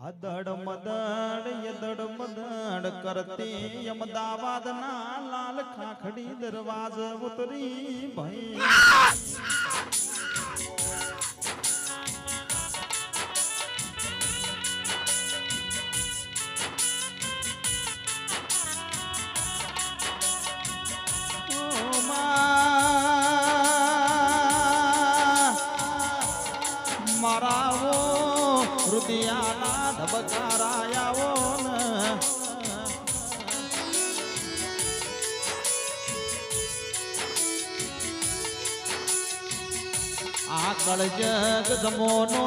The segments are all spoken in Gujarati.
અદડ મદડ યદડ મદડ કરતી અમદાવાદ ના લાલ ખાખડી દરવાજ ઉતરી ભાઈ. કળજગ જમોનો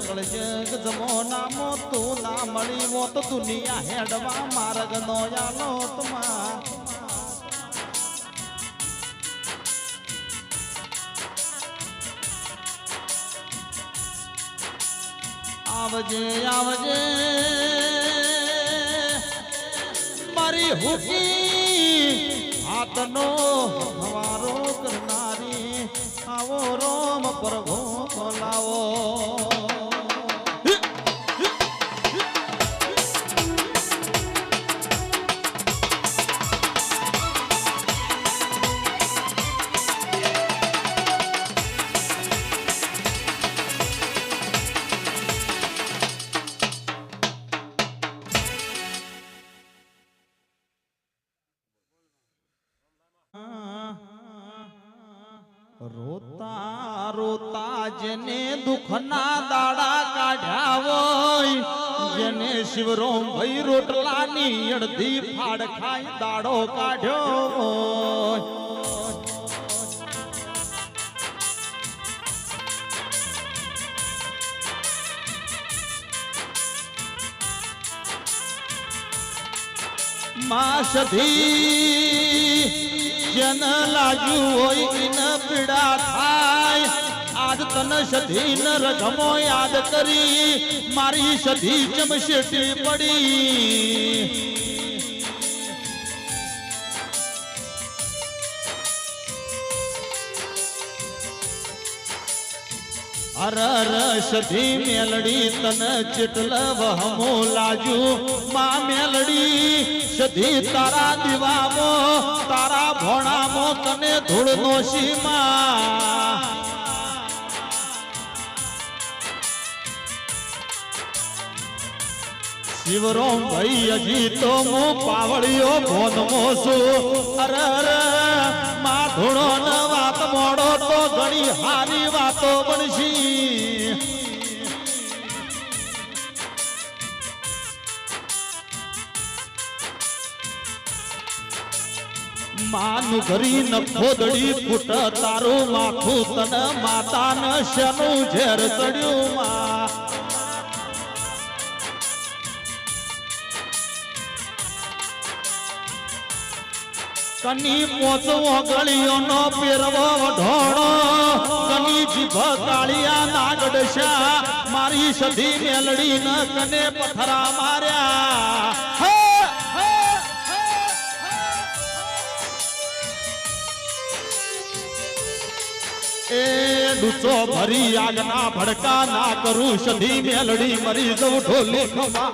કળજગ જમોનામો તું ના મળી મો તો દુનિયા હેડવા માર્ગ નો યાલો તમા આવજે આવજે. મારી હુકી હાથનો હવારો કરનારી આવો રોમ પ્રભુ બોલાવો રોતા રોતા જેને દુઃખના દાડા કાઢ્યા હોય, જેને શિવરોમ ભાઈ રોટલાની અડધી ફાડ ખાઈ દાડો કાઢ્યો હોય. માં સધી જન લાગ્યું હોય ઇન પીડા થાય. આજ તન સધી ન રગમો યાદ કરી. મારી સધી ચમશેટી પડી. અર સધી મેલડી તન ચિટલ વહમો લાજુ. માં મેલડી સધી તારા દીવામો તારા ભોણામો તને ધૂળ નો સીમા. શિવરોમ ભાઈ હજી તો હું પાવળિયો ભોનમો છું અરે અરે માં ધૂણો ન વાત મોડો તો ઘણી હારી વાતો બનશી. માનું ઘરી ન ખોદડી ફૂટ તારું માથું તન માતા ન શનું ઝેર ચડ્યું માં? કની પોચવો ગળીઓનો પેરવો ઢોળો, કની જીભ કાળિયા નાગડશા મારી સધી મેલડી ન કને પથરા માર્યા. એ ડૂચો ભરી આગના ભડકા ના કરું સધી મેલડી મરી જવું ઢોલી ખમા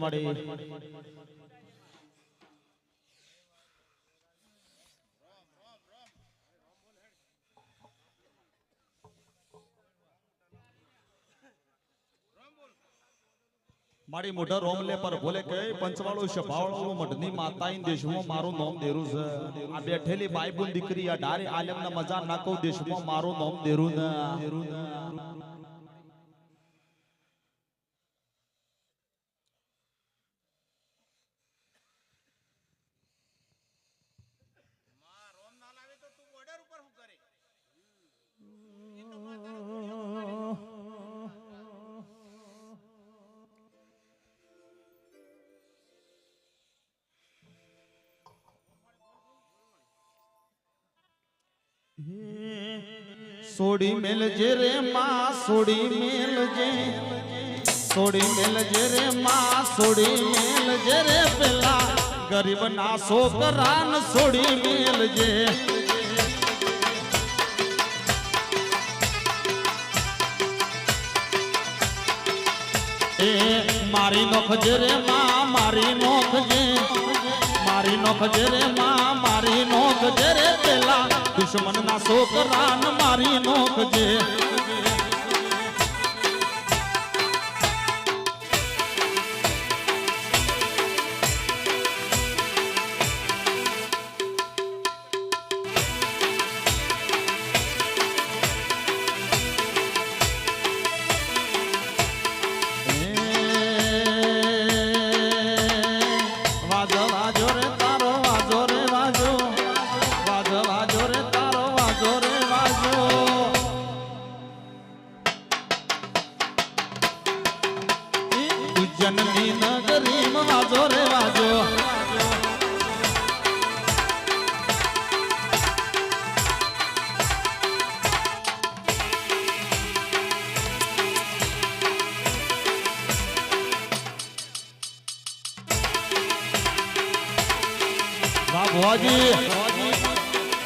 જે મારી મોઢા રોમલે પર બોલે કે પંચવાળો શભાવાળો મઢની માતાઈ દેશમાં મારું નામ દેરું છે. આ બેઠેલી બાઈબુલ દીકરી આ ડારે આલમના મજા નાખો, દેશમાં મારું નામ દેરું ને સોડી મેલજે રે માં, સોડી મેલજે સોડી મેલજે રે માં, સોડી મેલજે રે પેલા. ગરીબ ના છોકરા સોડી મેલજે મારી નોખજે રે માં, મારી નોખજે મારી નોખજે રે માં, મારી નોખજે રે પેલા. દુશ્મન ના છોકરા મારી નોખજે વાહ ભુવાજી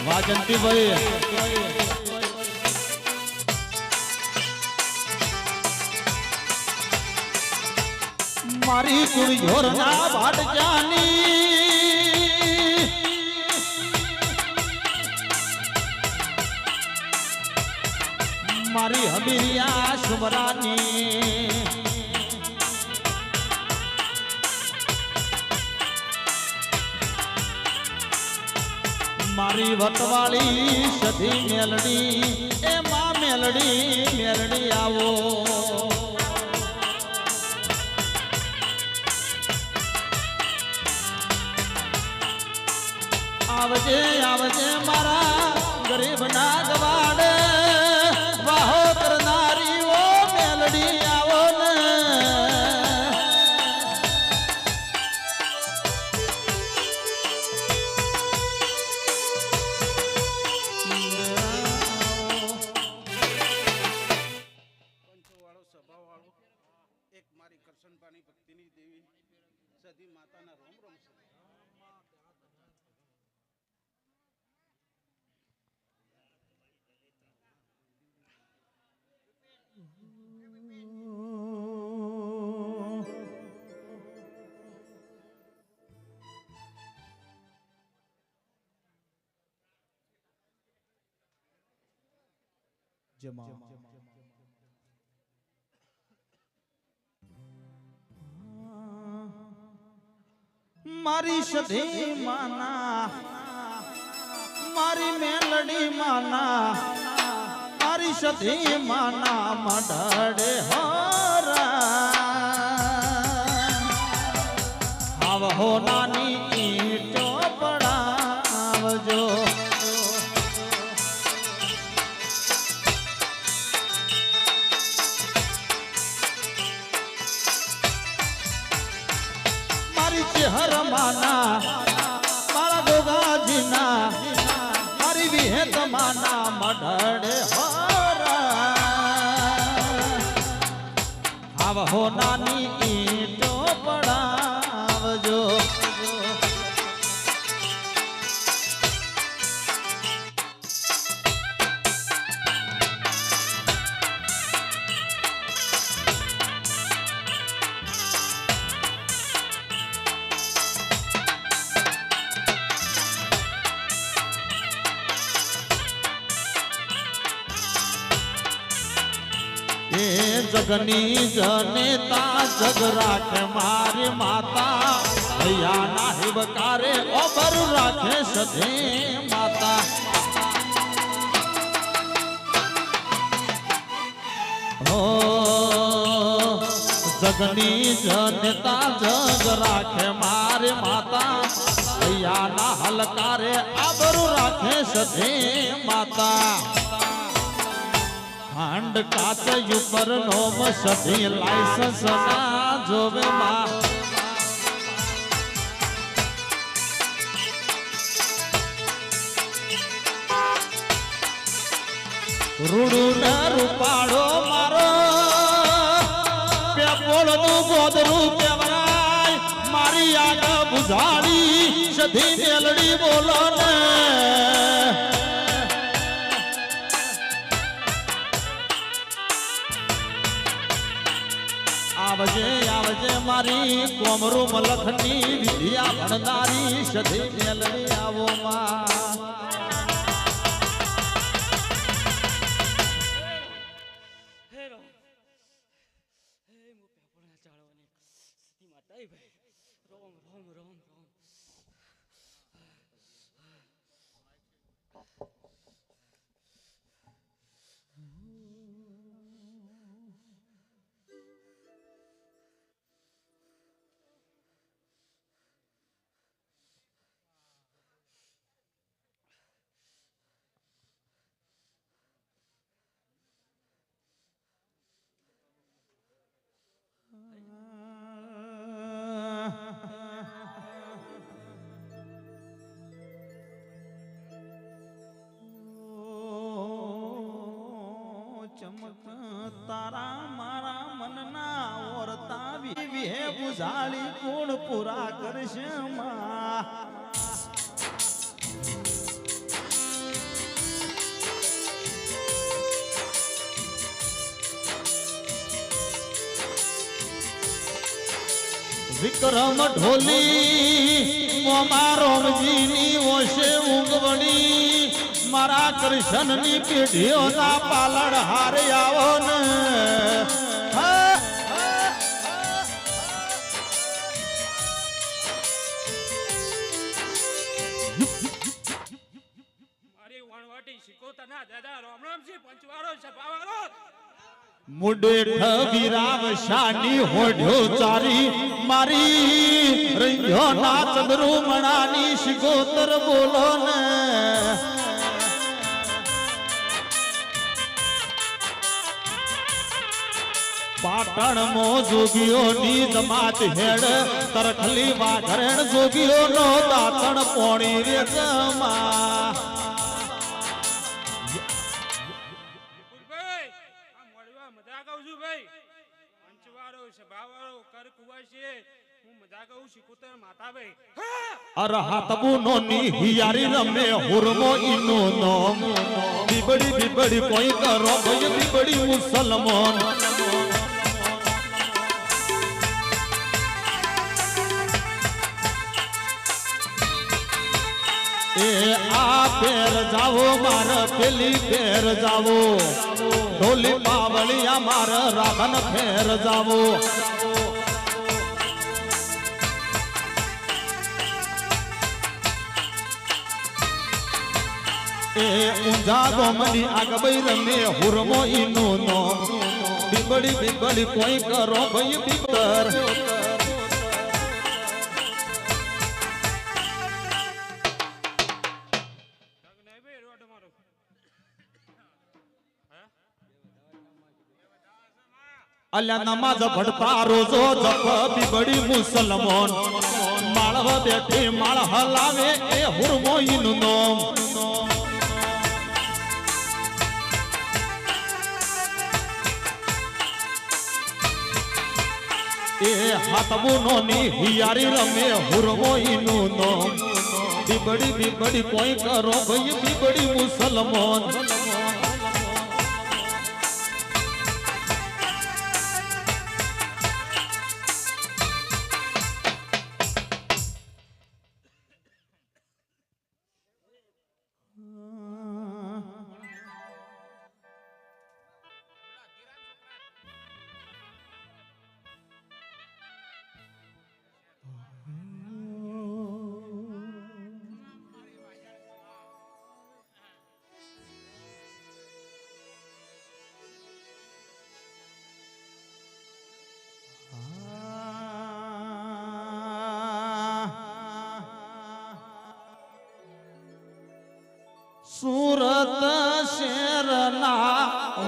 વાહ જંતીભાઈ મારી કુળ યોરના ભાટજાની મારી હમીરિયા શુભરાની મારી વતવાળી સધી મેલડી એ માં મેલડી મેલડી આવો. આવજે આવજે મારા જેમાં. મારી સધી માના મારી મેલડી માના મારી સધી માના મઢડે હોરા. હો નાની ચેહર માના મારા ગોગાજીના મારી વિહેત માના મઢડે હોરા. આવ હો નાની ઈટો જગની જનેતા જગ રાખે મારી માતા ભૈયા ના હિબકારે ઓબર રાખે સધે માતા હો જગની જનેતા જગ રાખે મારી માતા ભૈયા ના હલકારે આબરૂ રાખે સધે માતા ખાંડ કાચ ઉપર નો સધી લાયસન્સ ના જોવે માં. રૂડું ના રૂપાળો મારો. પેપોળનું ગોદરું કેવરાય મારી આગળ બુઝાડી, સધી મેલડી બોલો ને. મારી કોમરું મલખની વિદ્યા ભણનારી સધી મેલડી આવો માં. બુઝાળી કોણ પૂરા કરશે માં? વિક્રમ ઢોલી મોમાં રોમજીની ઓશે ઊંઘવણી મારા કૃષ્ણની પેઢીઓના પાલણ હારે આવો ને મુડે વિરાવ શાની હોઢ્યો ચારી. મારી રંગ્યો ના ચંદ્રુ મણાની શિગોતર બોલો ને. પાટણ મો જોગીઓ ની જમાત હેડ તરખલી વાઘરણ જોગીઓ નો દાતણ પોણી રે જમા. કુવાસી હું મજા કહું શીખોતર માતા ભાઈ હા અરહતબુ નો ની હિયારી રમે, હુરમો ઇનો નો બીબડી બીબડી કોઈ કરો ભય બીબડી મુસલમાન. એ આ પેર જાવો, માર પેલી પેર જાવો. ઢોલી પાવળિયા માર રાધન ફેર જાવો. એ ઊંઝા ગોમની આગબઈ રમે હુરમો ઈનો નો. બીબડી બીબડી કોઈ કરો ભઈ હે અલ્યા નમાજ ભડતા રોજો જપ બીબડી મુસલમાન. માળવ બેઠી માળ હલાવે એ હુરમો ઈનો નોમ એ હાથબુનો ની હિયારી રમે, હુરમો ઈનું નોમ. બીબડી બીબડી કોઈ કરો ભાઈ, બીબડી મુસલમાન.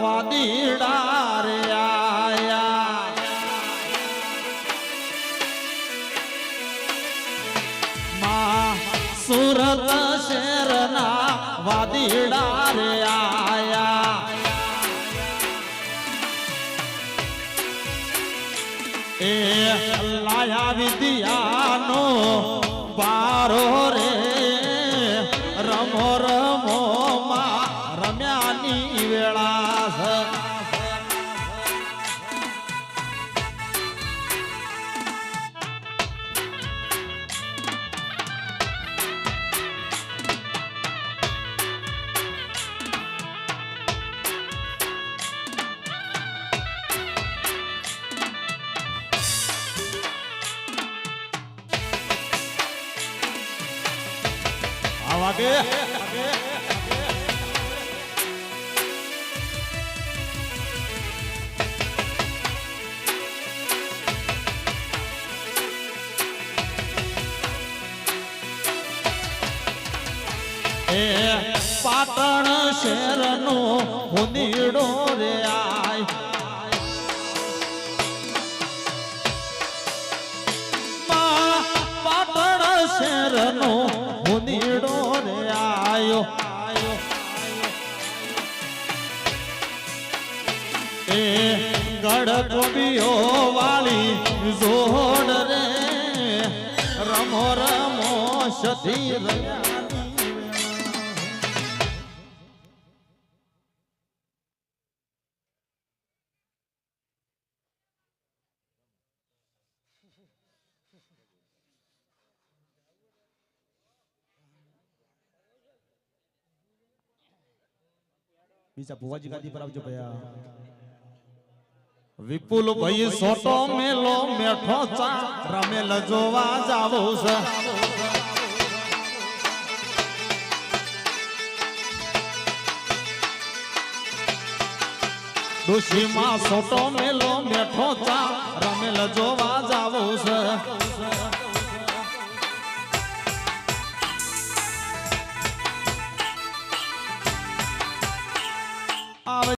નવા દીડા રે આયા. મા સુરત શેરના વાદીડા રે આયા. એ લાયા વિદ્યાનો પારો રે વાગે પાટણ શહેરનો હુંદીડો ગડકોબીઓ વાળી જોડ રે. રમો રમો સતી બીજા ભુવાજી ગાદી પર આવજો ભૈયા. વિપુલ ભાઈ સોટો મેલો મેઠો ચા. રમેલ જોવા જાવો છે. ડોશીમાં સોટો મેલો મેઠો ચા. રમેલ જોવા જાવો છે.